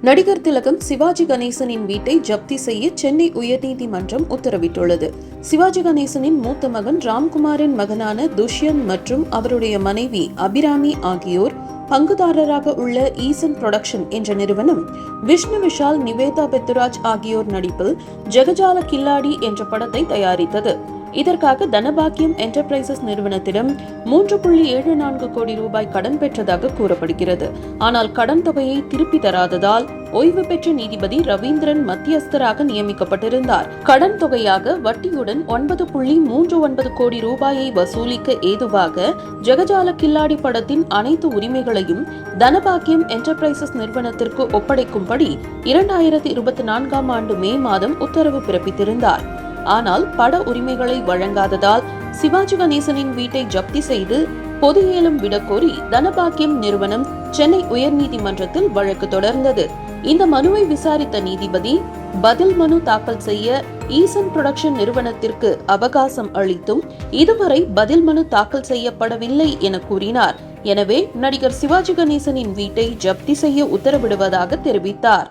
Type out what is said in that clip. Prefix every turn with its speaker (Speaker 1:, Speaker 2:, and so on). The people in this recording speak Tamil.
Speaker 1: நடிகர் திலகம் சிவாஜி கணேசனின் வீட்டை ஜப்தி செய்ய சென்னை உயர்நீதிமன்றம் உத்தரவிட்டுள்ளது. சிவாஜி கணேசனின் மூத்த மகன் ராம்குமாரின் மகனான துஷ்யந்த் மற்றும் அவருடைய மனைவி அபிராமி ஆகியோர் பங்குதாரராக உள்ள ஈசன் புரொடக்ஷன் என்ற நிறுவனம் விஷ்ணு விஷால் நிவேதா பெத்துராஜ் ஆகியோர் நடிப்பில் ஜெகஜால கில்லாடி என்ற படத்தை தயாரித்தது. இதற்காக தனபாக்கியம் என்டர்பிரைசஸ் நிறுவனத்திடம் மூன்று புள்ளி ஏழு நான்கு கோடி ரூபாய் கடன் பெற்றதாக கூறப்படுகிறது. ஆனால் கடன் தொகையை திருப்பி தராததால் ஓய்வு பெற்ற நீதிபதி ரவீந்திரன் மத்தியஸ்தராக நியமிக்கப்பட்டிருந்தார். கடன் தொகையாக வட்டியுடன் ஒன்பது புள்ளி மூன்று ஒன்பது கோடி ரூபாயை வசூலிக்க ஏதுவாக ஜெகஜால கில்லாடி படத்தின் அனைத்து உரிமைகளையும் தனபாக்கியம் என்டர்பிரைசஸ் நிறுவனத்திற்கு ஒப்படைக்கும்படி இரண்டாயிரத்தி இருபத்தி நான்காம் ஆண்டு மே மாதம் உத்தரவு பிறப்பித்திருந்தார். ஆனால் பட உரிமைகளை வழங்காததால் சிவாஜி கணேசனின் வீட்டை ஜப்தி செய்து பொது ஏலம் விடக்கோரி தனபாக்கியம் நிறுவனம் சென்னை உயர்நீதிமன்றத்தில் வழக்கு தொடர்ந்தது. இந்த மனுவை விசாரித்த நீதிபதி பதில் மனு தாக்கல் செய்ய ஈசன் புரொடக்ஷன் நிறுவனத்திற்கு அவகாசம் அளித்தும் இதுவரை பதில் மனு தாக்கல் செய்யப்படவில்லை என கூறினார். எனவே நடிகர் சிவாஜி கணேசனின் வீட்டை ஜப்தி செய்ய உத்தரவிடுவதாக தெரிவித்தார்.